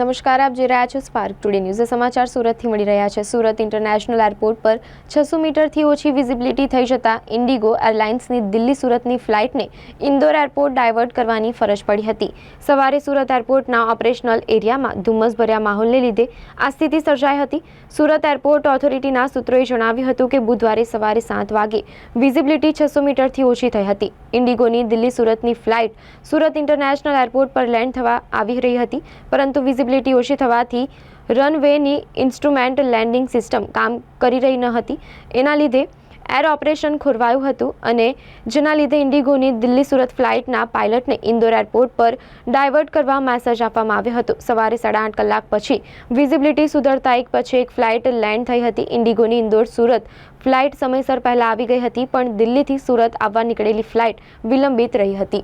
નમસ્કાર, આપ જોઈ રહ્યા છો સ્પાર્ક ટુડે ન્યૂઝ સમાચાર સુરતથી મળી રહ્યા છે. સુરત ઇન્ટરનેશનલ એરપોર્ટ પર છસો મીટરથી ઓછી વિઝિબિલિટી થઈ જતાં ઇન્ડિગો એરલાઇન્સની દિલ્હી સુરતની ફ્લાઇટને ઇન્દોર એરપોર્ટ ડાયવર્ટ કરવાની ફરજ પડી હતી. સવારે સુરત એરપોર્ટના ઓપરેશનલ એરિયામાં ધુમ્મસભર્યા માહોલને લીધે આ સ્થિતિ સર્જાઈ હતી. સુરત એરપોર્ટ ઓથોરિટીના સૂત્રોએ જણાવ્યું હતું કે બુધવારે સવારે સાત વાગે વિઝિબિલિટી છસો મીટરથી ઓછી થઈ હતી. ઇન્ડિગોની દિલ્હી સુરતની ફ્લાઇટ સુરત ઇન્ટરનેશનલ એરપોર્ટ પર લેન્ડ થવા આવી રહી હતી, પરંતુ વિઝિબિલિટી ઓછી થવાથી રનવેની ઇન્સ્ટ્રુમેન્ટ લેન્ડિંગ સિસ્ટમ કામ કરી રહી ન હતી. એના લીધે એર ઓપરેશન ખોરવાયું હતું અને જેના લીધે ઇન્ડિગોની દિલ્હી સુરત ફ્લાઇટના પાયલટને ઇન્દોર એરપોર્ટ પર ડાયવર્ટ કરવા મેસેજ આપવામાં આવ્યો હતો. સવારે સાડા આઠ કલાક પછી વિઝિબિલિટી સુધરતા એક પછી એક ફ્લાઇટ લેન્ડ થઈ હતી. ઇન્ડિગોની ઇન્દોર સુરત ફ્લાઇટ સમયસર પહેલાં આવી ગઈ હતી, પણ દિલ્હીથી સુરત આવવા નીકળેલી ફ્લાઇટ વિલંબિત રહી હતી.